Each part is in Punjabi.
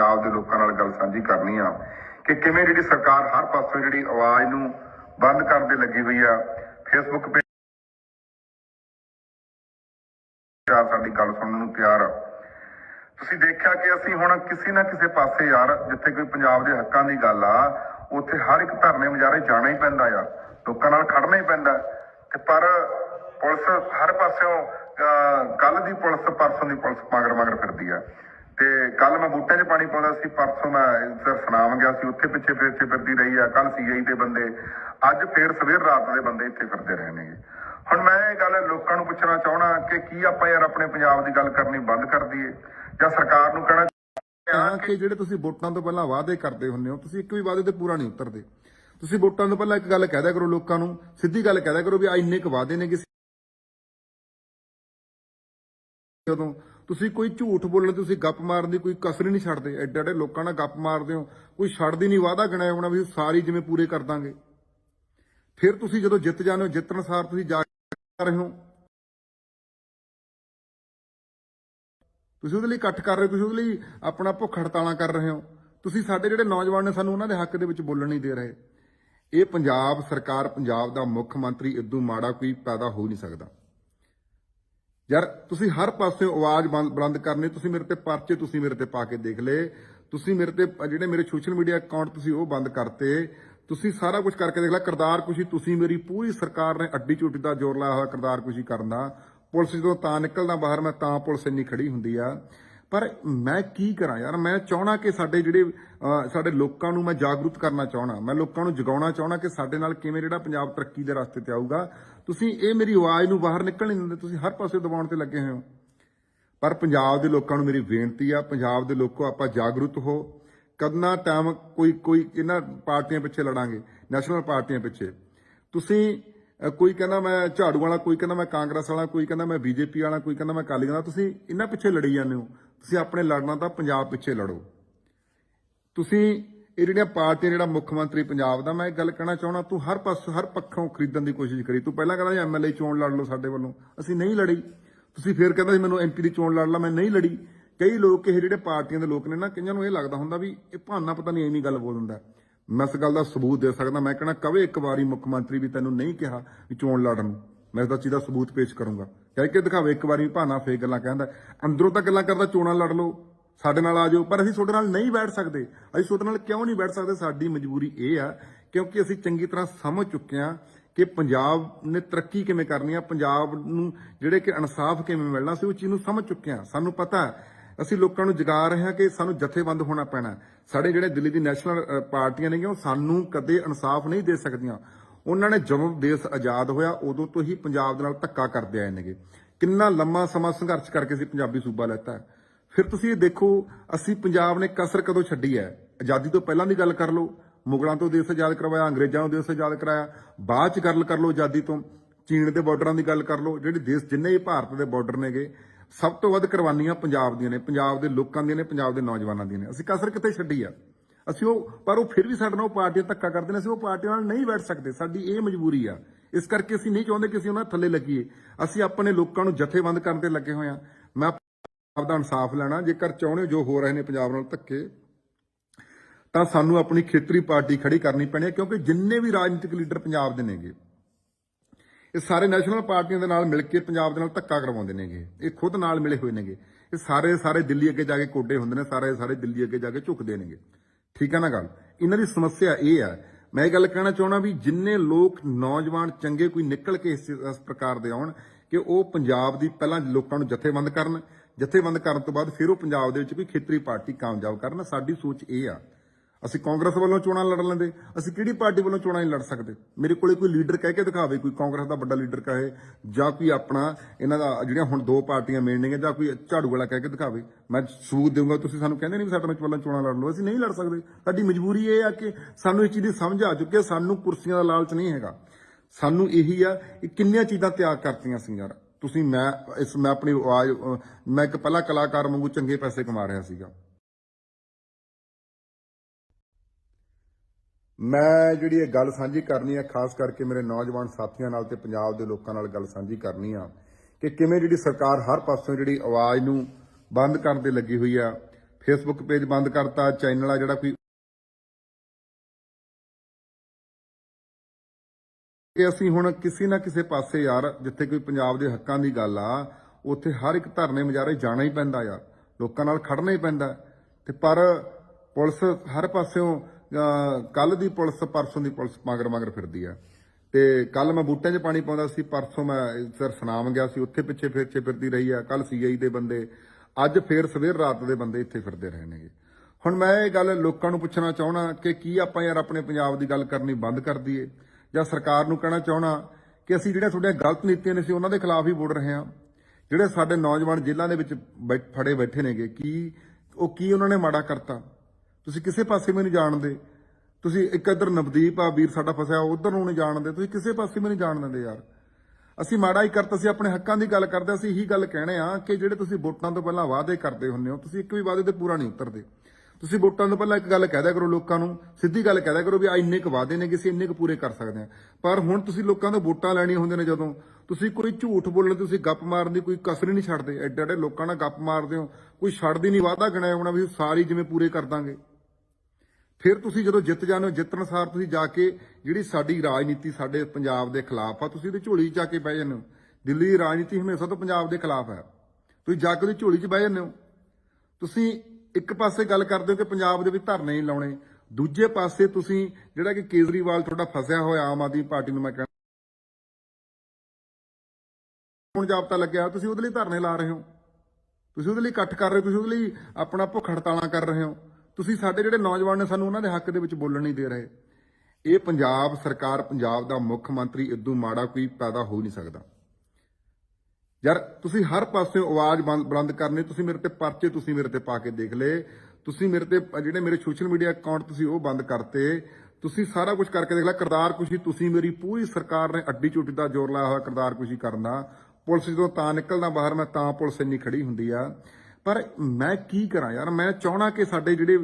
ਪੰਜਾਬ ਦੇ ਲੋਕਾਂ ਨਾਲ ਗੱਲ ਸਾਂਝੀ ਕਰਨੀ ਆ ਕਿ ਕਿਵੇਂ ਜਿਹੜੀ ਸਰਕਾਰ ਹਰ ਪਾਸੋਂ ਜਿਹੜੀ ਆਵਾਜ਼ ਨੂੰ ਬੰਦ ਕਰਨ ਦੇ ਲੱਗੀ ਹੋਈ ਆ ਫੇਸਬੁੱਕ ਤੇ ਸਾਡੀ ਗੱਲ ਸੁਣਨ ਨੂੰ ਤਿਆਰ ਆ। ਤੁਸੀਂ ਦੇਖਿਆ ਕਿ ਅਸੀਂ ਹੁਣ ਕਿਸੇ ਨਾ ਕਿਸੇ ਪਾਸੇ ਯਾਰ, ਜਿੱਥੇ ਕੋਈ ਪੰਜਾਬ ਦੇ ਹੱਕਾਂ ਦੀ ਗੱਲ ਆ, ਉੱਥੇ ਹਰ ਇੱਕ ਧਰਨੇ ਮੁਜ਼ਾਰੇ ਜਾਣਾ ਹੀ ਪੈਂਦਾ ਆ, ਲੋਕਾਂ ਨਾਲ ਖੜਨਾ ਹੀ ਪੈਂਦਾ। ਤੇ ਪਰ ਪੁਲਿਸ ਹਰ ਪਾਸਿਓਂ ਕੱਲ ਦੀ ਪੁਲਿਸ, ਪਰਸੋਂ ਦੀ ਪੁਲਿਸ ਮਗਰ ਮਗਰ ਫਿਰਦੀ ਆ। ਤੇ ਕੱਲ ਮੈਂ ਬੂਟੇ 'ਚ ਪਾਣੀ ਪਾਉਂਦਾ ਸੀ, ਪਰਸੋਂ ਮੈਂ ਇੱਧਰ ਸੁਨਾਮ ਗਿਆ ਸੀ, ਉੱਥੇ ਪਿੱਛੇ ਪਿੱਛੇ ਫਿਰਦੀ ਰਹੀ ਆ ਕੱਲ ਸੀਆਈ ਦੇ ਬੰਦੇ। ਅੱਜ ਫੇਰ ਸਵੇਰ ਰਾਤ ਦੇ ਬੰਦੇ ਇੱਥੇ ਫਿਰਦੇ ਰਹੇ ਨੇਗੇ। ਹੁਣ ਮੈਂ ਇਹ ਗੱਲ ਲੋਕਾਂ ਨੂੰ ਪੁੱਛਣਾ ਚਾਹਣਾ ਕਿ ਕੀ ਆਪਾਂ ਯਾਰ ਆਪਣੇ ਪੰਜਾਬ ਦੀ ਗੱਲ ਕਰਨੀ ਬੰਦ ਕਰ ਦਈਏ, ਜਾਂ ਸਰਕਾਰ ਨੂੰ ਕਹਿਣਾ ਹਾਂ ਕਿ ਜਿਹੜੇ ਤੁਸੀਂ ਵੋਟਾਂ ਤੋਂ ਪਹਿਲਾਂ ਵਾਅਦੇ ਕਰਦੇ ਹੁੰਦੇ ਹੋ, ਤੁਸੀਂ ਇੱਕ ਵੀ ਵਾਅਦੇ ਤੇ ਪੂਰਾ ਨਹੀਂ ਉਤਰਦੇ। ਤੁਸੀਂ ਵੋਟਾਂ ਤੋਂ ਪਹਿਲਾਂ ਇੱਕ ਗੱਲ ਕਹਿ ਦਿਆ ਕਰੋ ਲੋਕਾਂ ਨੂੰ, ਸਿੱਧੀ ਗੱਲ ਕਹਿ ਦਿਆ ਕਰੋ ਵੀ ਆ ਇੰਨੇ ਕੁ ਵਾਅਦੇ ਨੇ ਕਿ ਜਦੋਂ ਤੁਸੀਂ ਕੋਈ ਝੂਠ ਬੋਲਣ, ਤੁਸੀਂ ਗੱਪ ਮਾਰਨ ਦੀ ਕੋਈ ਕਸਰ ਹੀ ਨਹੀਂ ਛੱਡਦੇ। ਐਡੇ ਐਡੇ ਲੋਕਾਂ ਨਾਲ ਗੱਪ ਮਾਰਦੇ ਹੋ, ਕੋਈ ਛੱਡਦੀ ਨਹੀਂ, ਵਾਅਦਾ ਗਣਾਇਆ ਹੋਣਾ ਵੀ ਸਾਰੀ ਜਿਵੇਂ ਪੂਰੇ ਕਰ ਦਾਂਗੇ। ਫਿਰ ਤੁਸੀਂ ਜਦੋਂ ਜਿੱਤ ਜਾਂਦੇ ਹੋ, ਜਿੱਤਣ ਸਾਰ ਤੁਸੀਂ ਜਾ ਰਹੇ ਹੋ। ਤੁਸੀਂ ਉਹਦੇ ਲਈ ਇਕੱਠ ਕਰ ਰਹੇ ਹੋ, ਤੁਸੀਂ ਉਹਦੇ ਲਈ ਆਪਣਾ ਭੁੱਖ ਹੜਤਾਲਾਂ ਕਰ ਰਹੇ ਹੋ। ਤੁਸੀਂ ਸਾਡੇ ਜਿਹੜੇ ਨੌਜਵਾਨ ਨੇ, ਸਾਨੂੰ ਉਹਨਾਂ ਦੇ ਹੱਕ ਦੇ ਵਿੱਚ ਬੋਲਣ ਨਹੀਂ ਦੇ ਰਹੇ। ਇਹ ਪੰਜਾਬ ਸਰਕਾਰ, ਪੰਜਾਬ ਦਾ ਮੁੱਖ ਮੰਤਰੀ, ਇਦੋਂ ਮਾੜਾ ਕੋਈ ਪੈਦਾ ਹੋ ਨਹੀਂ ਸਕਦਾ। ਯਾਰ, ਤੁਸੀਂ ਹਰ ਪਾਸੇ ਆਵਾਜ਼ ਬੰਦ- ਬੁਲੰਦ ਕਰਨੀ, ਤੁਸੀਂ ਮੇਰੇ ਤੇ ਪਰਚੇ ਤੁਸੀਂ ਮੇਰੇ ਤੇ ਪਾ ਕੇ ਦੇਖ ਲਏ, ਤੁਸੀਂ ਮੇਰੇ ਤੇ ਜਿਹੜੇ ਮੇਰੇ ਸੋਸ਼ਲ ਮੀਡੀਆ ਅਕਾਊਂਟ ਤੁਸੀਂ ਉਹ ਬੰਦ ਕਰਤੇ, ਤੁਸੀਂ ਸਾਰਾ ਕੁਝ ਕਰਕੇ ਦੇਖ ਲਿਆ ਕਰਤਾਰ ਕੁਸ਼ੀ ਤੁਸੀਂ ਮੇਰੀ ਪੂਰੀ ਸਰਕਾਰ ਨੇ ਅੱਡੀ ਚੋਟੀ ਦਾ ਜ਼ੋਰ ਲਾਇਆ ਹੋਇਆ ਕਰਤਾਰ ਕੁਸ਼ੀ ਕਰਨ ਦਾ, ਪੁਲਿਸ ਜਦੋਂ ਤਾਂ ਨਿਕਲਦਾ ਬਾਹਰ, ਮੈਂ ਤਾਂ ਪੁਲਿਸ ਇੰਨੀ ਖੜੀ ਹੁੰਦੀ ਆ। ਪਰ ਮੈਂ ਕੀ ਕਰਾਂ ਯਾਰ, ਮੈਂ ਚਾਹਣਾ ਕਿ ਸਾਡੇ ਜਿਹੜੇ ਸਾਡੇ ਲੋਕਾਂ ਨੂੰ ਮੈਂ ਜਾਗਰੂਕ ਕਰਨਾ ਚਾਹਣਾ ਮੈਂ ਲੋਕਾਂ ਨੂੰ ਜਗਾਉਣਾ ਚਾਹਣਾ ਕਿ ਸਾਡੇ ਨਾਲ ਕਿਵੇਂ ਜਿਹੜਾ ਪੰਜਾਬ ਤਰੱਕੀ ਦੇ ਰਸਤੇ ਤੇ ਆਊਗਾ ਤੁਸੀਂ ਇਹ ਮੇਰੀ ਆਵਾਜ਼ ਨੂੰ ਬਾਹਰ ਨਿਕਲ ਨਹੀਂ ਦਿੰਦੇ, ਤੁਸੀਂ ਹਰ ਪਾਸੇ ਦਬਾਉਣ ਤੇ ਲੱਗੇ ਹੋਏ ਹੋ। ਪਰ ਪੰਜਾਬ ਦੇ ਲੋਕਾਂ ਨੂੰ ਮੇਰੀ ਬੇਨਤੀ ਆ, ਪੰਜਾਬ ਦੇ ਲੋਕੋ ਆਪਾਂ ਜਾਗਰੂਕ ਹੋ। ਕਦਨਾ ਟਾਈਮ ਕੋਈ ਕੋਈ ਇਹਨਾਂ ਪਾਰਟੀਆਂ ਪਿੱਛੇ ਲੜਾਂਗੇ ਨੈਸ਼ਨਲ ਪਾਰਟੀਆਂ ਪਿੱਛੇ। ਤੁਸੀਂ ਕੋਈ ਕਹਿੰਦਾ ਮੈਂ ਝਾੜੂ ਵਾਲਾ, ਕੋਈ ਕਹਿੰਦਾ ਮੈਂ ਕਾਂਗਰਸ ਵਾਲਾ, ਕੋਈ ਕਹਿੰਦਾ ਮੈਂ ਬੀਜੇਪੀ ਵਾਲਾ, ਕੋਈ ਕਹਿੰਦਾ ਮੈਂ ਅਕਾਲੀ ਵਾਲਾ, ਤੁਸੀਂ ਇਹਨਾਂ ਪਿੱਛੇ ਲੜੀ ਜਾਂਦੇ ਹੋ। ਤੁਸੀਂ ਆਪਣੇ ਲੜਨਾ ਤਾਂ ਪੰਜਾਬ ਪਿੱਛੇ ਲੜੋ। ਤੁਸੀਂ ਇਹ ਜਿਹੜੀਆਂ ਪਾਰਟੀਆਂ, ਜਿਹੜਾ ਮੁੱਖ ਮੰਤਰੀ ਪੰਜਾਬ ਦਾ, ਮੈਂ ਇਹ ਗੱਲ ਕਹਿਣਾ ਚਾਹਣਾ ਤੂੰ ਹਰ ਪਾਸ, ਹਰ ਪੱਖੋਂ ਖਰੀਦਣ ਦੀ ਕੋਸ਼ਿਸ਼ ਕਰੀ। ਤੂੰ ਪਹਿਲਾਂ ਕਹਿੰਦਾ ਐਮਐਲਏ ਚੋਣ ਲੜ ਲਓ ਸਾਡੇ ਵੱਲੋਂ। ਅਸੀਂ ਨਹੀਂ ਲੜੀ। ਤੁਸੀਂ ਫੇਰ ਕਹਿੰਦਾ ਸੀ ਮੈਨੂੰ ਐਮਪੀ ਦੀ ਚੋਣ ਲੜ ਲਾ, ਮੈਂ ਨਹੀਂ ਲੜੀ। ਕਈ ਲੋਕ, ਇਹ ਜਿਹੜੇ ਪਾਰਟੀਆਂ ਦੇ ਲੋਕ ਨੇ ਨਾ, ਕਈਆਂ ਨੂੰ ਇਹ ਲੱਗਦਾ ਹੁੰਦਾ ਵੀ ਇਹ ਭਾਨਾ ਪਤਾ ਨਹੀਂ ਐਵੇਂ ਗੱਲ ਬੋਲ ਦਿੰਦਾ। ਮੈਂ ਇਸ ਗੱਲ ਦਾ ਸਬੂਤ ਦੇ ਸਕਦਾ। ਮੈਂ ਕਹਿਣਾ ਕਵੇ ਇੱਕ ਵਾਰੀ ਮੁੱਖ ਮੰਤਰੀ ਵੀ ਤੈਨੂੰ ਨਹੀਂ ਕਿਹਾ ਵੀ ਚੋਣ ਲੜਨ ਨੂੰ। ਮੈਂ ਇਸ ਦਾ ਚੀਜ਼ ਦਾ ਸਬੂਤ ਪੇਸ਼ ਕਰੂੰਗਾ। ਕਹਿ ਕੇ ਦਿਖਾਵੇ, ਇੱਕ ਵਾਰੀ ਭਾਨਾ ਫੇਕ ਗੱਲਾਂ ਕਹਿੰਦਾ। ਅੰਦਰੋਂ ਤਾਂ ਗੱਲਾਂ ਕਰਦਾ ਚੋਣਾਂ ਲੜ ਲਓ। ਸਾਡੇ ਨਾਲ ਆ ਜਾਓ। ਪਰ ਅਸੀਂ ਤੁਹਾਡੇ ਨਾਲ ਨਹੀਂ ਬੈਠ ਸਕਦੇ। ਅਸੀਂ ਤੁਹਾਡੇ ਨਾਲ ਕਿਉਂ ਨਹੀਂ ਬੈਠ ਸਕਦੇ? ਸਾਡੀ ਮਜਬੂਰੀ ਇਹ ਆ, ਕਿਉਂਕਿ ਅਸੀਂ ਚੰਗੀ ਤਰ੍ਹਾਂ ਸਮਝ ਚੁੱਕੇ ਹਾਂ ਕਿ ਪੰਜਾਬ ਨੇ ਤਰੱਕੀ ਕਿਵੇਂ ਕਰਨੀ ਆ, ਪੰਜਾਬ ਨੂੰ ਜਿਹੜੇ ਕਿ ਇਨਸਾਫ ਕਿਵੇਂ ਮਿਲਣਾ ਸੀ ਉਹ ਚੀਜ਼ ਨੂੰ ਸਮਝ ਚੁੱਕੇ ਹਾਂ। ਸਾਨੂੰ ਪਤਾ ਅਸੀਂ ਲੋਕਾਂ ਨੂੰ ਜਗਾ ਰਹੇ ਹਾਂ ਕਿ ਸਾਨੂੰ ਜਥੇਬੰਦ ਹੋਣਾ ਪੈਣਾ ਸਾਡੇ ਜਿਹੜੇ ਦਿੱਲੀ ਦੀ ਨੈਸ਼ਨਲ ਪਾਰਟੀਆਂ ਨੇਗੀਆਂ, ਉਹ ਸਾਨੂੰ ਕਦੇ ਇਨਸਾਫ ਨਹੀਂ ਦੇ ਸਕਦੀਆਂ। ਉਹਨਾਂ ਨੇ ਜਦੋਂ ਦੇਸ਼ ਆਜ਼ਾਦ ਹੋਇਆ, ਉਦੋਂ ਤੋਂ ਹੀ ਪੰਜਾਬ ਦੇ ਨਾਲ ਧੱਕਾ ਕਰਦੇ ਆਏ ਨੇਗੇ। ਕਿੰਨਾ ਲੰਮਾ ਸਮਾਂ ਸੰਘਰਸ਼ ਕਰਕੇ ਅਸੀਂ ਪੰਜਾਬੀ ਸੂਬਾ ਲੈਤਾ ਫਿਰ ਤੁਸੀਂ ਇਹ ਦੇਖੋ, ਅਸੀਂ ਪੰਜਾਬ ਨੇ ਕਸਰ ਕਦੋਂ ਛੱਡੀ ਹੈ? ਆਜ਼ਾਦੀ ਤੋਂ ਪਹਿਲਾਂ ਦੀ ਗੱਲ ਕਰ ਲਓ, ਮੁਗਲਾਂ ਤੋਂ ਦੇਸ਼ ਆਜ਼ਾਦ ਕਰਵਾਇਆ, ਅੰਗਰੇਜ਼ਾਂ ਨੂੰ ਦੇਸ਼ ਆਜ਼ਾਦ ਕਰਾਇਆ, ਬਾਅਦ ਚ ਗੱਲ ਕਰ ਲਓ ਆਜ਼ਾਦੀ ਤੋਂ, ਚੀਨ ਦੇ ਬਾਰਡਰਾਂ ਦੀ ਗੱਲ ਕਰ ਲਓ, ਜਿਹੜੇ ਦੇਸ਼ ਜਿੰਨੇ ਵੀ ਭਾਰਤ ਦੇ ਬਾਰਡਰ ਨੇਗੇ, ਸਭ ਤੋਂ ਵੱਧ ਕੁਰਬਾਨੀਆਂ ਪੰਜਾਬ ਦੀਆਂ ਨੇ, ਪੰਜਾਬ ਦੇ ਲੋਕਾਂ ਦੀਆਂ ਨੇ, ਪੰਜਾਬ ਦੇ ਨੌਜਵਾਨਾਂ ਦੀਆਂ ਨੇ। ਅਸੀਂ ਕਸਰ ਕਿੱਥੇ ਛੱਡੀ ਆ? ਅਸੀਂ ਉਹ ਪਰ ਉਹ ਫਿਰ ਵੀ ਸਾਡੇ ਨਾਲ ਉਹ ਪਾਰਟੀਆਂ ਧੱਕਾ ਕਰਦੇ ਨੇ, ਅਸੀਂ ਉਹ ਪਾਰਟੀਆਂ ਨਾਲ ਨਹੀਂ ਬੈਠ ਸਕਦੇ। ਸਾਡੀ ਇਹ ਮਜਬੂਰੀ ਆ। ਇਸ ਕਰਕੇ ਅਸੀਂ ਨਹੀਂ ਚਾਹੁੰਦੇ ਕਿ ਅਸੀਂ ਉਹਨਾਂ ਥੱਲੇ ਲੱਗੀਏ। ਅਸੀਂ ਆਪਣੇ ਲੋਕਾਂ ਨੂੰ ਜਥੇਬੰਦ ਕਰਨ ਤੇ ਲੱਗੇ ਹੋਏ ਆ। ਮੈਂ ਆਪਦਾ ਇਨਸਾਫ ਲੈਣਾ, ਜੇਕਰ ਚਾਹੁੰਦੇ ਜੋ ਹੋ ਰਹੇ ਨੇ ਪੰਜਾਬ ਨਾਲ ਧੱਕੇ, ਤਾਂ ਸਾਨੂੰ ਆਪਣੀ ਖੇਤਰੀ ਪਾਰਟੀ ਖੜੀ ਕਰਨੀ ਪੈਣੀ ਹੈ, ਕਿਉਂਕਿ ਜਿੰਨੇ ਵੀ ਰਾਜਨੀਤਿਕ ਲੀਡਰ ਪੰਜਾਬ ਦੇ ਨੇਗੇ, ਇਹ ਸਾਰੇ ਨੈਸ਼ਨਲ ਪਾਰਟੀਆਂ ਦੇ ਨਾਲ ਮਿਲ ਕੇ ਪੰਜਾਬ ਦੇ ਨਾਲ ਧੱਕਾ ਕਰਵਾਉਂਦੇ ਨੇਗੇ, ਇਹ ਖੁਦ ਨਾਲ ਮਿਲੇ ਹੋਏ ਨੇਗੇ, ਇਹ ਸਾਰੇ ਸਾਰੇ ਦਿੱਲੀ ਅੱਗੇ ਜਾ ਕੇ ਕੋਡੇ ਹੁੰਦੇ ਨੇ, ਸਾਰੇ ਸਾਰੇ ਦਿੱਲੀ ਅੱਗੇ ਜਾ ਕੇ ਝੁਕਦੇ ਨੇਗੇ। ਠੀਕ ਹੈ ਨਾ ਗੱਲ? ਇਹਨਾਂ ਦੀ ਸਮੱਸਿਆ ਇਹ ਹੈ, ਮੈਂ ਇਹ ਗੱਲ ਕਹਿਣਾ ਚਾਹੁੰਦਾ ਵੀ ਜਿੰਨੇ ਲੋਕ ਨੌਜਵਾਨ ਚੰਗੇ ਕੋਈ ਨਿਕਲ ਕੇ ਇਸ ਪ੍ਰਕਾਰ ਦੇ ਆਉਣ, ਕਿ ਉਹ ਪੰਜਾਬ ਦੀ ਪਹਿਲਾਂ ਲੋਕਾਂ ਨੂੰ ਜਥੇਬੰਦ ਕਰਨ ਜਥੇਬੰਦ ਕਰਨ ਤੋਂ ਬਾਅਦ ਫਿਰ ਉਹ ਪੰਜਾਬ ਦੇ ਵਿੱਚ ਕੋਈ ਖੇਤਰੀ ਪਾਰਟੀ ਕਾਮਯਾਬ ਕਰਨ, ਸਾਡੀ ਸੋਚ ਇਹ ਆ। ਅਸੀਂ ਕਾਂਗਰਸ ਵੱਲੋਂ ਚੋਣਾਂ ਲੜ ਲੈਂਦੇ, ਅਸੀਂ ਕਿਹੜੀ ਪਾਰਟੀ ਵੱਲੋਂ ਚੋਣਾਂ ਨਹੀਂ ਲੜ ਸਕਦੇ? ਮੇਰੇ ਕੋਲੇ ਕੋਈ ਲੀਡਰ ਕਹਿ ਕੇ ਦਿਖਾਵੇ, ਕੋਈ ਕਾਂਗਰਸ ਦਾ ਵੱਡਾ ਲੀਡਰ ਕਹੇ, ਜਾਂ ਕੋਈ ਆਪਣਾ ਇਹਨਾਂ ਦਾ ਜਿਹੜੀਆਂ ਹੁਣ ਦੋ ਪਾਰਟੀਆਂ ਮੇਨ ਨੇਗੀਆਂ, ਜਾਂ ਕੋਈ ਝਾੜੂ ਵਾਲਾ ਕਹਿ ਕੇ ਦਿਖਾਵੇ। ਮੈਂ ਸਬੂਤ ਦੇਵਾਂਗਾ ਤੁਸੀਂ ਸਾਨੂੰ ਕਹਿੰਦੇ ਨਹੀਂ ਵੀ ਸਾਡੇ ਨਾਲ ਵੱਲੋਂ ਚੋਣਾਂ ਲੜ ਲਓ ਅਸੀਂ ਨਹੀਂ ਲੜ ਸਕਦੇ। ਸਾਡੀ ਮਜਬੂਰੀ ਇਹ ਆ ਕਿ ਸਾਨੂੰ ਇਹ ਚੀਜ਼ ਦੀ ਸਮਝ ਆ ਚੁੱਕੀ ਹੈ, ਸਾਨੂੰ ਕੁਰਸੀਆਂ ਦਾ ਲਾਲਚ ਨਹੀਂ ਹੈਗਾ। ਸਾਨੂੰ ਇਹੀ ਆ ਕਿ ਕਿੰਨੀਆਂ ਚੀਜ਼ਾਂ ਤਿਆਗ ਕਰਤੀਆਂ ਸੀ ਯਾਰ। ਤੁਸੀਂ ਮੈਂ, ਇਸ ਮੈਂ ਆਪਣੀ ਆਵਾਜ਼, ਮੈਂ ਇੱਕ ਪਹਿਲਾ ਕਲਾਕਾਰ ਵਾਂਗੂ ਚੰਗੇ ਪੈਸੇ ਕਮਾ ਰਿਹਾ ਸੀਗਾ। ਮੈਂ ਜਿਹੜੀ ਇਹ ਗੱਲ ਸਾਂਝੀ ਕਰਨੀ ਹੈ ਖਾਸ ਕਰਕੇ ਮੇਰੇ ਨੌਜਵਾਨ ਸਾਥੀਆਂ ਨਾਲ ਤੇ ਪੰਜਾਬ ਦੇ ਲੋਕਾਂ ਨਾਲ ਗੱਲ ਸਾਂਝੀ ਕਰਨੀ ਆ, ਕਿ ਕਿਵੇਂ ਜਿਹੜੀ ਸਰਕਾਰ ਹਰ ਪਾਸੋਂ ਜਿਹੜੀ ਆਵਾਜ਼ ਨੂੰ ਬੰਦ ਕਰਨ ਤੇ ਲੱਗੀ ਹੋਈ ਆ ਫੇਸਬੁੱਕ ਪੇਜ ਬੰਦ ਕਰਤਾ ਚੈਨਲ ਆ ਜਿਹੜਾ ਕੋਈ ਕਿ ਅਸੀਂ ਹੁਣ ਕਿਸੇ ਨਾ ਕਿਸੇ ਪਾਸੇ ਯਾਰ, ਜਿੱਥੇ ਕੋਈ ਪੰਜਾਬ ਦੇ ਹੱਕਾਂ ਦੀ ਗੱਲ ਆ, ਉੱਥੇ ਹਰ ਇੱਕ ਧਰਨੇ ਮੁਜ਼ਾਹਰੇ ਜਾਣਾ ਹੀ ਪੈਂਦਾ ਯਾਰ, ਲੋਕਾਂ ਨਾਲ ਖੜਨਾ ਹੀ ਪੈਂਦਾ। ਤੇ ਪਰ ਪੁਲਿਸ ਹਰ ਪਾਸਿਓਂ ਕੱਲ ਦੀ ਪੁਲਿਸ, ਪਰਸੋਂ ਦੀ ਪੁਲਿਸ ਮਗਰ ਮਗਰ ਫਿਰਦੀ ਆ। ਤੇ ਕੱਲ ਮੈਂ ਬੂਟਿਆਂ 'ਚ ਪਾਣੀ ਪਾਉਂਦਾ ਸੀ, ਪਰਸੋਂ ਮੈਂ ਸਰ ਸੁਨਾਮ ਗਿਆ ਸੀ, ਉੱਥੇ ਪਿੱਛੇ ਪਿੱਛੇ ਫਿਰਦੀ ਰਹੀ ਆ ਕੱਲ ਸੀਆਈ ਦੇ ਬੰਦੇ, ਅੱਜ ਫੇਰ ਸਵੇਰ ਰਾਤ ਦੇ ਬੰਦੇ ਇੱਥੇ ਫਿਰਦੇ ਰਹੇ ਨੇਗੇ। ਹੁਣ ਮੈਂ ਇਹ ਗੱਲ ਲੋਕਾਂ ਨੂੰ ਪੁੱਛਣਾ ਚਾਹਣਾ ਕਿ ਕੀ ਆਪਾਂ ਯਾਰ ਆਪਣੇ ਪੰਜਾਬ ਦੀ ਗੱਲ ਕਰਨੀ ਬੰਦ ਕਰ ਦਈਏ? ਜਾਂ ਸਰਕਾਰ ਨੂੰ ਕਹਿਣਾ ਚਾਹਣਾ ਕਿ ਅਸੀਂ ਜਿਹੜੀਆਂ ਤੁਹਾਡੀਆਂ ਗਲਤ ਨੀਤੀਆਂ ਨੇ ਸੀ ਉਹਨਾਂ ਦੇ ਖਿਲਾਫ ਹੀ ਬੋਲ ਰਹੇ ਹਾਂ। ਜਿਹੜੇ ਸਾਡੇ ਨੌਜਵਾਨ ਜੇਲ੍ਹਾਂ ਦੇ ਵਿੱਚ ਬੈ- ਫੜੇ ਬੈਠੇ ਨੇਗੇ, ਕੀ ਉਹ ਕੀ ਉਹਨਾਂ ਨੇ ਮਾੜਾ ਕਰਤਾ? ਤੁਸੀਂ ਕਿਸੇ ਪਾਸੇ ਵੀ ਨਹੀਂ ਜਾਣਦੇ। ਤੁਸੀਂ ਇੱਕ ਇੱਧਰ ਨਵਦੀਪ ਆ, ਵੀਰ ਸਾਡਾ ਫਸਿਆ ਉਧਰ ਨੂੰ ਨਹੀਂ ਜਾਣਦੇ। ਤੁਸੀਂ ਕਿਸੇ ਪਾਸੇ ਵੀ ਨਹੀਂ ਜਾਣ ਦਿੰਦੇ ਯਾਰ। ਅਸੀਂ ਮਾੜਾ ਹੀ ਕਰਤਾ ਸੀ ਆਪਣੇ ਹੱਕਾਂ ਦੀ ਗੱਲ ਕਰਦੇ ਅਸੀਂ ਇਹੀ ਗੱਲ ਕਹਿਣੇ ਆ ਕਿ ਜਿਹੜੇ ਤੁਸੀਂ ਵੋਟਾਂ ਤੋਂ ਪਹਿਲਾਂ ਵਾਅਦੇ ਕਰਦੇ ਹੁੰਦੇ ਹੋ, ਤੁਸੀਂ ਇੱਕ ਵੀ ਵਾਅਦੇ ਤੇ ਪੂਰਾ ਨਹੀਂ ਉਤਰਦੇ। ਤੁਸੀਂ ਵੋਟਾਂ ਤੋਂ ਪਹਿਲਾਂ ਇੱਕ ਗੱਲ ਕਹਿ ਦਿਆ ਕਰੋ ਲੋਕਾਂ ਨੂੰ, ਸਿੱਧੀ ਗੱਲ ਕਹਿ ਦਿਆ ਕਰੋ ਵੀ ਆ ਇੰਨੇ ਕੁ ਵਾਅਦੇ ਨੇ ਕਿ ਅਸੀਂ ਇੰਨੇ ਕੁ ਪੂਰੇ ਕਰ ਸਕਦੇ ਹਾਂ। ਪਰ ਹੁਣ ਤੁਸੀਂ ਲੋਕਾਂ ਤੋਂ ਵੋਟਾਂ ਲੈਣੀਆਂ ਹੁੰਦੀਆਂ ਨੇ ਜਦੋਂ, ਤੁਸੀਂ ਕੋਈ ਝੂਠ ਬੋਲਣ, ਤੁਸੀਂ ਗੱਪ ਮਾਰਨ ਦੀ ਕੋਈ ਕਸਰ ਹੀ ਨਹੀਂ ਛੱਡਦੇ। ਐਡੇ ਐਡੇ ਲੋਕਾਂ ਨਾਲ ਗੱਪ ਮਾਰਦੇ ਹੋ, ਕੋਈ ਛੱਡਦੀ ਨਹੀਂ, ਵਾਅਦਾ ਗਣਾਇਆ ਹੋਣਾ ਵੀ ਸਾਰੀ ਜਿਵੇਂ ਪੂਰੇ ਕਰ ਦਾਂਗੇ। ਫਿਰ ਤੁਸੀਂ ਜਦੋਂ ਜਿੱਤ ਜਾਂਦੇ ਹੋ, ਜਿੱਤਣ ਸਾਰ ਤੁਸੀਂ ਜਾ ਕੇ ਜਿਹੜੀ ਸਾਡੀ ਰਾਜਨੀਤੀ ਸਾਡੇ ਪੰਜਾਬ ਦੇ ਖਿਲਾਫ ਆ, ਤੁਸੀਂ ਉਹਦੀ ਝੋਲੀ 'ਚ ਜਾ ਕੇ ਬਹਿ ਜਾਂਦੇ ਹੋ। ਦਿੱਲੀ ਦੀ ਰਾਜਨੀਤੀ ਹਮੇਸ਼ਾ ਤੋਂ ਪੰਜਾਬ ਦੇ ਖਿਲਾਫ ਹੈ। ਤੁਸੀਂ ਜਾ ਕੇ ਉਹਦੀ ਝੋਲੀ 'ਚ ਬਹਿ ਜਾਂਦੇ ਹੋ। ਤੁਸੀਂ ਇੱਕ ਪਾਸੇ ਗੱਲ ਕਰਦੇ ਹੋ ਕਿ ਪੰਜਾਬ ਦੇ ਵਿੱਚ ਧਰਨੇ ਨਹੀਂ ਲਾਉਣੇ, ਦੂਜੇ ਪਾਸੇ ਤੁਸੀਂ ਜਿਹੜਾ ਕਿ ਕੇਜਰੀਵਾਲ ਤੁਹਾਡਾ ਫਸਿਆ ਹੋਇਆ ਆਮ ਆਦਮੀ ਪਾਰਟੀ ਨੂੰ ਮੈਂ ਕਹਿੰਦਾ ਹੁਣ ਜਾਬਤਾ ਲੱਗਿਆ, ਤੁਸੀਂ ਉਹਦੇ ਲਈ ਧਰਨੇ ਲਾ ਰਹੇ ਹੋ। ਤੁਸੀਂ ਉਹਦੇ ਲਈ ਇਕੱਠ ਕਰ ਰਹੇ ਹੋ, ਤੁਸੀਂ ਉਹਦੇ ਲਈ ਆਪਣਾ ਭੁੱਖ ਹੜਤਾਲਾਂ ਕਰ ਰਹੇ ਹੋ। ਤੁਸੀਂ ਸਾਡੇ ਜਿਹੜੇ ਨੌਜਵਾਨ ਨੇ ਸਾਨੂੰ ਉਹਨਾਂ ਦੇ ਹੱਕ ਦੇ ਵਿੱਚ ਬੋਲਣ ਨਹੀਂ ਦੇ ਰਹੇ। ਇਹ ਪੰਜਾਬ ਸਰਕਾਰ, ਪੰਜਾਬ ਦਾ ਮੁੱਖ ਮੰਤਰੀ ਇਦੋਂ ਮਾੜਾ ਕੋਈ ਪੈਦਾ ਹੋ ਨਹੀਂ ਸਕਦਾ। ਯਾਰ, ਤੁਸੀਂ ਹਰ ਪਾਸੇ ਆਵਾਜ਼ ਬੰਦ- ਬੁਲੰਦ ਕਰਨੀ, ਤੁਸੀਂ ਮੇਰੇ ਤੇ ਪਰਚੇ ਤੁਸੀਂ ਮੇਰੇ ਤੇ ਪਾ ਕੇ ਦੇਖ ਲਏ, ਤੁਸੀਂ ਮੇਰੇ ਤੇ ਜਿਹੜੇ ਮੇਰੇ ਸੋਸ਼ਲ ਮੀਡੀਆ ਅਕਾਊਂਟ ਤੁਸੀਂ ਉਹ ਬੰਦ ਕਰਤੇ, ਤੁਸੀਂ ਸਾਰਾ ਕੁਝ ਕਰਕੇ ਦੇਖ ਲਿਆ ਕਰਤਾਰ ਕੁਸ਼ੀ ਤੁਸੀਂ ਮੇਰੀ ਪੂਰੀ ਸਰਕਾਰ ਨੇ ਅੱਡੀ ਚੋਟੀ ਦਾ ਜ਼ੋਰ ਲਾਇਆ ਹੋਇਆ ਕਰਤਾਰ ਕੁਸ਼ੀ ਕਰਨ, ਪੁਲਿਸ ਜਦੋਂ ਤਾਂ ਨਿਕਲਦਾ ਬਾਹਰ, ਮੈਂ ਤਾਂ ਪੁਲਿਸ ਇੰਨੀ ਖੜੀ ਹੁੰਦੀ ਆ। ਪਰ ਮੈਂ ਕੀ ਕਰਾਂ ਯਾਰ? ਮੈਂ ਚਾਹਣਾ ਕਿ ਸਾਡੇ ਜਿਹੜੇ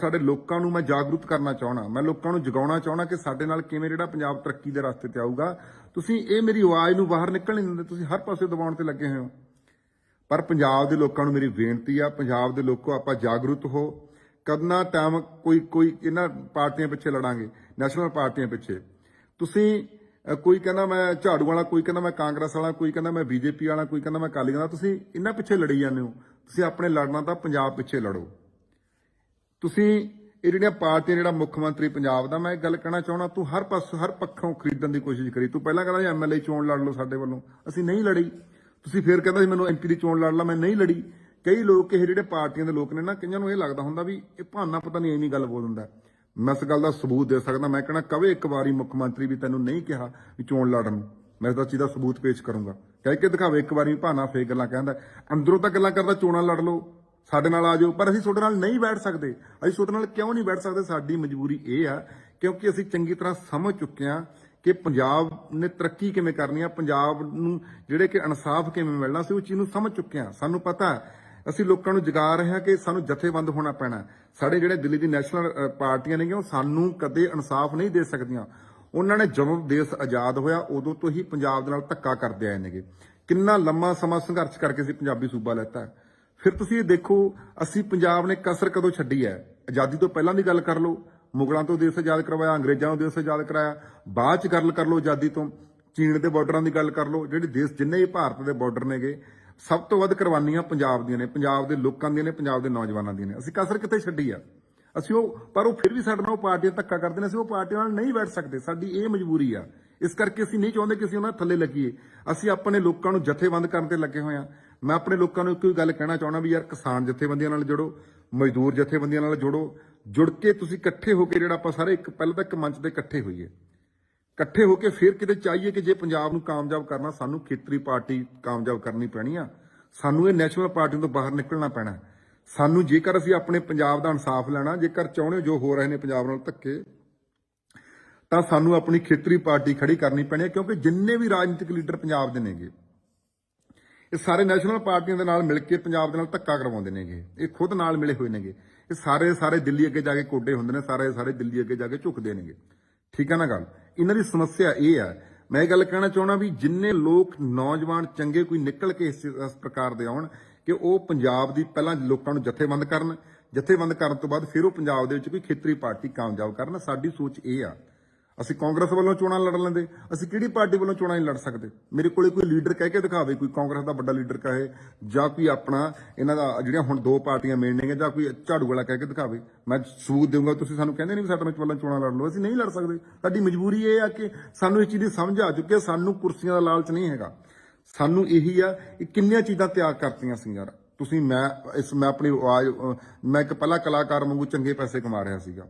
ਸਾਡੇ ਲੋਕਾਂ ਨੂੰ ਮੈਂ ਜਾਗਰੂਕ ਕਰਨਾ ਚਾਹਣਾ ਮੈਂ ਲੋਕਾਂ ਨੂੰ ਜਗਾਉਣਾ ਚਾਹਣਾ ਕਿ ਸਾਡੇ ਨਾਲ ਕਿਵੇਂ ਜਿਹੜਾ ਪੰਜਾਬ ਤਰੱਕੀ ਦੇ ਰਸਤੇ ਤੇ ਆਊਗਾ। ਤੁਸੀਂ ਇਹ ਮੇਰੀ ਆਵਾਜ਼ ਨੂੰ ਬਾਹਰ ਨਿਕਲ ਨਹੀਂ ਦਿੰਦੇ। ਤੁਸੀਂ ਹਰ ਪਾਸੇ ਦਬਾਉਣ ਤੇ ਲੱਗੇ ਹੋਏ ਹੋ। ਪਰ ਪੰਜਾਬ ਦੇ ਲੋਕਾਂ ਨੂੰ ਮੇਰੀ ਬੇਨਤੀ ਆ, ਪੰਜਾਬ ਦੇ ਲੋਕੋ ਆਪਾਂ ਜਾਗਰੂਕ ਹੋ। ਕਦਨਾ ਟਾਈਮ ਕੋਈ ਕੋਈ ਇਹਨਾਂ ਪਾਰਟੀਆਂ ਪਿੱਛੇ ਲੜਾਂਗੇ। ਨੈਸ਼ਨਲ ਪਾਰਟੀਆਂ ਪਿੱਛੇ। ਤੁਸੀਂ ਕੋਈ ਕਹਿੰਦਾ ਮੈਂ ਝਾੜੂ ਵਾਲਾ, ਕੋਈ ਕਹਿੰਦਾ ਮੈਂ ਕਾਂਗਰਸ ਵਾਲਾ, ਕੋਈ ਕਹਿੰਦਾ ਮੈਂ ਬੀਜੇਪੀ ਵਾਲਾ, ਕੋਈ ਕਹਿੰਦਾ ਮੈਂ ਅਕਾਲੀ ਵਾਲਾ, ਤੁਸੀਂ ਇਹਨਾਂ ਪਿੱਛੇ ਲੜੀ ਜਾਂਦੇ ਹੋ। ਤੁਸੀਂ ਆਪਣੇ ਲੜਨਾ ਤਾਂ ਪੰਜਾਬ ਪਿੱਛੇ ਲੜੋ। ਤੁਸੀਂ ਇਹ ਜਿਹੜੀਆਂ ਪਾਰਟੀਆਂ, ਜਿਹੜਾ ਮੁੱਖ ਮੰਤਰੀ ਪੰਜਾਬ ਦਾ, ਮੈਂ ਇਹ ਗੱਲ ਕਹਿਣਾ ਚਾਹਣਾ ਤੂੰ ਹਰ ਪਾਸੋਂ, ਹਰ ਪੱਖੋਂ ਖਰੀਦਣ ਦੀ ਕੋਸ਼ਿਸ਼ ਕਰੀ। ਤੂੰ ਪਹਿਲਾਂ ਕਹਿੰਦਾ ਐਮਐਲਏ ਚੋਣ ਲੜ ਲਓ ਸਾਡੇ ਵੱਲੋਂ। ਅਸੀਂ ਨਹੀਂ ਲੜੀ। ਤੁਸੀਂ ਫੇਰ ਕਹਿੰਦਾ ਸੀ ਮੈਨੂੰ ਐਮਪੀ ਦੀ ਚੋਣ ਲੜ ਲਾ, ਮੈਂ ਨਹੀਂ ਲੜੀ। ਕਈ ਲੋਕ, ਇਹ ਜਿਹੜੇ ਪਾਰਟੀਆਂ ਦੇ ਲੋਕ ਨੇ ਨਾ, ਕਈਆਂ ਨੂੰ ਇਹ ਲੱਗਦਾ ਹੁੰਦਾ ਵੀ ਇਹ ਭਾਨਾ ਪਤਾ ਨਹੀਂ ਇੰਨੀ ਗੱਲ ਬੋਲ ਦਿੰਦਾ ਮੈਂ ਇਸ ਗੱਲ ਦਾ ਸਬੂਤ ਦੇ ਸਕਦਾ, ਮੈਂ ਕਹਿਣਾ ਕਵੇ ਇੱਕ ਵਾਰੀ ਮੁੱਖ ਮੰਤਰੀ ਵੀ ਤੈਨੂੰ ਨਹੀਂ ਕਿਹਾ ਵੀ ਚੋਣ ਲੜਨ। ਨੂੰ ਮੈਂ ਇਸ ਦਾ ਚੀਜ਼ ਦਾ ਸਬੂਤ ਪੇਸ਼ ਕਰੂੰਗਾ। ਕਹਿ ਕੇ ਦਿਖਾਵੇ, ਇੱਕ ਵਾਰੀ ਭਾਨਾ ਫੇਕ ਗੱਲਾਂ ਕਹਿੰਦਾ, ਅੰਦਰੋਂ ਤਾਂ ਗੱਲਾਂ ਕਰਦਾ ਚੋਣਾਂ ਲੜ ਲਓ, ਸਾਡੇ ਨਾਲ ਆ ਜਾਓ, ਪਰ ਅਸੀਂ ਤੁਹਾਡੇ ਨਾਲ ਨਹੀਂ ਬੈਠ ਸਕਦੇ। ਅਸੀਂ ਤੁਹਾਡੇ ਨਾਲ ਕਿਉਂ ਨਹੀਂ ਬੈਠ ਸਕਦੇ? ਸਾਡੀ ਮਜਬੂਰੀ ਇਹ ਆ, ਕਿਉਂਕਿ ਅਸੀਂ ਚੰਗੀ ਤਰ੍ਹਾਂ ਸਮਝ ਚੁੱਕੇ ਹਾਂ ਕਿ ਪੰਜਾਬ ਨੇ ਤਰੱਕੀ ਕਿਵੇਂ ਕਰਨੀ ਆ, ਪੰਜਾਬ ਨੂੰ ਜਿਹੜੇ ਕਿ ਇਨਸਾਫ ਕਿਵੇਂ ਮਿਲਣਾ ਸੀ ਉਹ ਚੀਜ਼ ਨੂੰ ਸਮਝ ਚੁੱਕੇ ਹਾਂ। ਸਾਨੂੰ ਪਤਾ ਅਸੀਂ ਲੋਕਾਂ ਨੂੰ ਜਗਾ ਰਹੇ ਹਾਂ ਕਿ ਸਾਨੂੰ ਜਥੇਬੰਦ ਹੋਣਾ ਪੈਣਾ ਸਾਡੇ ਜਿਹੜੇ ਦਿੱਲੀ ਦੀ ਨੈਸ਼ਨਲ ਪਾਰਟੀਆਂ ਨੇਗੀਆਂ, ਉਹ ਸਾਨੂੰ ਕਦੇ ਇਨਸਾਫ ਨਹੀਂ ਦੇ ਸਕਦੀਆਂ। ਉਹਨਾਂ ਨੇ ਜਦੋਂ ਦੇਸ਼ ਆਜ਼ਾਦ ਹੋਇਆ, ਉਦੋਂ ਤੋਂ ਹੀ ਪੰਜਾਬ ਦੇ ਨਾਲ ਧੱਕਾ ਕਰਦੇ ਆਏ ਨੇਗੇ। ਕਿੰਨਾ ਲੰਮਾ ਸਮਾਂ ਸੰਘਰਸ਼ ਕਰਕੇ ਅਸੀਂ ਪੰਜਾਬੀ ਸੂਬਾ ਲੈਤਾ ਫਿਰ ਤੁਸੀਂ ਇਹ ਦੇਖੋ, ਅਸੀਂ ਪੰਜਾਬ ਨੇ ਕਸਰ ਕਦੋਂ ਛੱਡੀ ਹੈ? ਆਜ਼ਾਦੀ ਤੋਂ ਪਹਿਲਾਂ ਦੀ ਗੱਲ ਕਰ ਲਓ। ਮੁਗਲਾਂ ਤੋਂ ਦੇਸ਼ ਆਜ਼ਾਦ ਕਰਵਾਇਆ, ਅੰਗਰੇਜ਼ਾਂ ਤੋਂ ਦੇਸ਼ ਆਜ਼ਾਦ ਕਰਾਇਆ। ਬਾਅਦ ਚ ਗੱਲ ਕਰ ਲਓ ਆਜ਼ਾਦੀ ਤੋਂ। ਚੀਨ ਦੇ ਬਾਰਡਰਾਂ ਦੀ ਗੱਲ ਕਰ ਲਓ। ਜਿਹੜੇ ਦੇਸ਼ ਜਿੰਨੇ ਵੀ ਭਾਰਤ ਦੇ ਬਾਰਡਰ ਨੇਗੇ ਸਭ ਤੋਂ ਵੱਧ ਕੁਰਬਾਨੀਆਂ ਪੰਜਾਬ ਦੀਆਂ ਨੇ, ਪੰਜਾਬ ਦੇ ਲੋਕਾਂ ਦੀਆਂ ਨੇ, ਪੰਜਾਬ ਦੇ ਨੌਜਵਾਨਾਂ ਦੀਆਂ ਨੇ। ਅਸੀਂ ਕਸਰ ਕਿੱਥੇ ਛੱਡੀ ਆ? ਅਸੀਂ ਉਹ ਪਰ ਉਹ ਫਿਰ ਵੀ ਸਾਡੇ ਨਾਲ ਉਹ ਪਾਰਟੀਆਂ ਧੱਕਾ ਕਰਦੇ ਨੇ, ਅਸੀਂ ਉਹ ਪਾਰਟੀਆਂ ਨਾਲ ਨਹੀਂ ਬੈਠ ਸਕਦੇ। ਸਾਡੀ ਇਹ ਮਜਬੂਰੀ ਆ। ਇਸ ਕਰਕੇ ਅਸੀਂ ਨਹੀਂ ਚਾਹੁੰਦੇ ਕਿ ਅਸੀਂ ਉਹਨਾਂ ਥੱਲੇ ਲੱਗੀਏ। ਅਸੀਂ ਆਪਣੇ ਲੋਕਾਂ ਨੂੰ ਜਥੇਬੰਦ ਕਰਨ ਤੇ ਲੱਗੇ ਹੋਏ ਆ। ਮੈਂ ਆਪਣੇ ਲੋਕਾਂ ਨੂੰ ਇੱਕੋ ਹੀ ਗੱਲ ਕਹਿਣਾ ਚਾਹੁੰਦਾ ਵੀ ਯਾਰ ਕਿਸਾਨ ਜਥੇਬੰਦੀਆਂ ਨਾਲ ਜੁੜੋ, ਮਜ਼ਦੂਰ ਜਥੇਬੰਦੀਆਂ ਨਾਲ ਜੁੜੋ। ਜੁੜ ਕੇ ਤੁਸੀਂ ਇਕੱਠੇ ਹੋ ਕੇ ਜਿਹੜਾ ਆਪਾਂ ਸਾਰੇ ਇੱਕ ਪਹਿਲਾਂ ਤਾਂ ਇੱਕ ਮੰਚ ਤੇ ਇਕੱਠੇ ਹੋਈਏ। ਇਕੱਠੇ ਹੋ ਕੇ ਫਿਰ ਕਿਤੇ ਚਾਹੀਏ ਕਿ ਜੇ ਪੰਜਾਬ ਨੂੰ ਕਾਮਯਾਬ ਕਰਨਾ, ਸਾਨੂੰ ਖੇਤਰੀ ਪਾਰਟੀ ਕਾਮਯਾਬ ਕਰਨੀ ਪੈਣੀ ਆ। ਸਾਨੂੰ ਇਹ ਨੈਸ਼ਨਲ ਪਾਰਟੀ ਤੋਂ ਬਾਹਰ ਨਿਕਲਣਾ ਪੈਣਾ। ਸਾਨੂੰ ਜੇਕਰ ਅਸੀਂ ਆਪਣੇ ਪੰਜਾਬ ਦਾ ਇਨਸਾਫ ਲੈਣਾ, ਜੇਕਰ ਚਾਹੁੰਦੇ ਹੋ ਜੋ ਹੋ ਰਹੇ ਨੇ ਪੰਜਾਬ ਨਾਲ ਧੱਕੇ, ਤਾਂ ਸਾਨੂੰ ਆਪਣੀ ਖੇਤਰੀ ਪਾਰਟੀ ਖੜੀ ਕਰਨੀ ਪੈਣੀ ਹੈ ਕਿਉਂਕਿ ਜਿੰਨੇ ਵੀ ਰਾਜਨੀਤਿਕ ਲੀਡਰ ਪੰਜਾਬ ਦੇ ਨੇਗੇ, ਇਹ ਸਾਰੇ ਨੈਸ਼ਨਲ ਪਾਰਟੀਆਂ ਦੇ ਨਾਲ ਮਿਲ ਕੇ ਪੰਜਾਬ ਦੇ ਨਾਲ ਧੱਕਾ ਕਰਵਾਉਂਦੇ ਨੇਗੇ, ਇਹ ਖੁਦ ਨਾਲ ਮਿਲੇ ਹੋਏ ਨੇਗੇ। ਇਹ ਸਾਰੇ ਸਾਰੇ ਦਿੱਲੀ ਅੱਗੇ ਜਾ ਕੇ ਕੋਡੇ ਹੁੰਦੇ ਨੇ ਸਾਰੇ ਸਾਰੇ ਦਿੱਲੀ ਅੱਗੇ ਜਾ ਕੇ ਝੁਕਦੇ ਨੇਗੇ। ਠੀਕ ਹੈ ਨਾ ਗੱਲ? ਇਹਨਾਂ ਦੀ ਸਮੱਸਿਆ ਇਹ ਆ। ਮੈਂ ਇਹ ਗੱਲ ਕਹਿਣਾ ਚਾਹਣਾ ਵੀ ਜਿੰਨੇ ਲੋਕ ਨੌਜਵਾਨ ਚੰਗੇ ਕੋਈ ਨਿਕਲ ਕੇ ਇਸ ਇਸ ਪ੍ਰਕਾਰ ਦੇ ਆਉਣ ਕਿ ਉਹ ਪੰਜਾਬ ਦੀ ਪਹਿਲਾਂ ਲੋਕਾਂ ਨੂੰ ਜਥੇਬੰਦ ਕਰਨ ਜਥੇਬੰਦ ਕਰਨ ਤੋਂ ਬਾਅਦ ਫਿਰ ਉਹ ਪੰਜਾਬ ਦੇ ਵਿੱਚ ਕੋਈ ਖੇਤਰੀ ਪਾਰਟੀ ਕਾਮਯਾਬ ਕਰਨ, ਸਾਡੀ ਸੋਚ ਇਹ ਆ। ਅਸੀਂ ਕਾਂਗਰਸ ਵੱਲੋਂ ਚੋਣਾਂ ਲੜ ਲੈਂਦੇ, ਅਸੀਂ ਕਿਹੜੀ ਪਾਰਟੀ ਵੱਲੋਂ ਚੋਣਾਂ ਨਹੀਂ ਲੜ ਸਕਦੇ? ਮੇਰੇ ਕੋਲੇ ਕੋਈ ਲੀਡਰ ਕਹਿ ਕੇ ਦਿਖਾਵੇ, ਕੋਈ ਕਾਂਗਰਸ ਦਾ ਵੱਡਾ ਲੀਡਰ ਕਹੇ, ਜਾਂ ਕੋਈ ਆਪਣਾ ਇਹਨਾਂ ਦਾ ਜਿਹੜੀਆਂ ਹੁਣ ਦੋ ਪਾਰਟੀਆਂ ਮੇਨ ਨੇਗੇ ਜਾਂ ਕੋਈ ਝਾੜੂ ਵਾਲਾ ਕਹਿ ਕੇ ਦਿਖਾਵੇ। ਮੈਂ ਸਬੂਤ ਦੇਵਾਂਗਾ ਤੁਸੀਂ ਸਾਨੂੰ ਕਹਿੰਦੇ ਨਹੀਂ ਵੀ ਸਾਡੇ ਵਿੱਚ ਵੱਲੋਂ ਚੋਣਾਂ ਲੜ ਲਓ, ਅਸੀਂ ਨਹੀਂ ਲੜ ਸਕਦੇ। ਸਾਡੀ ਮਜਬੂਰੀ ਇਹ ਆ ਕਿ ਸਾਨੂੰ ਇਸ ਚੀਜ਼ ਦੀ ਸਮਝ ਆ ਚੁੱਕੀ ਹੈ, ਸਾਨੂੰ ਕੁਰਸੀਆਂ ਦਾ ਲਾਲਚ ਨਹੀਂ ਹੈਗਾ। ਸਾਨੂੰ ਇਹੀ ਆ ਕਿ ਕਿੰਨੀਆਂ ਚੀਜ਼ਾਂ ਤਿਆਗ ਕਰਤੀਆਂ ਸੀ ਯਾਰ। ਤੁਸੀਂ ਮੈਂ, ਇਸ, ਮੈਂ ਆਪਣੀ ਆਵਾਜ਼ ਮੈਂ ਇੱਕ ਪਹਿਲਾ ਕਲਾਕਾਰ ਵਾਂਗੂ ਚੰਗੇ ਪੈਸੇ ਕਮਾ ਰਿਹਾ ਸੀਗਾ।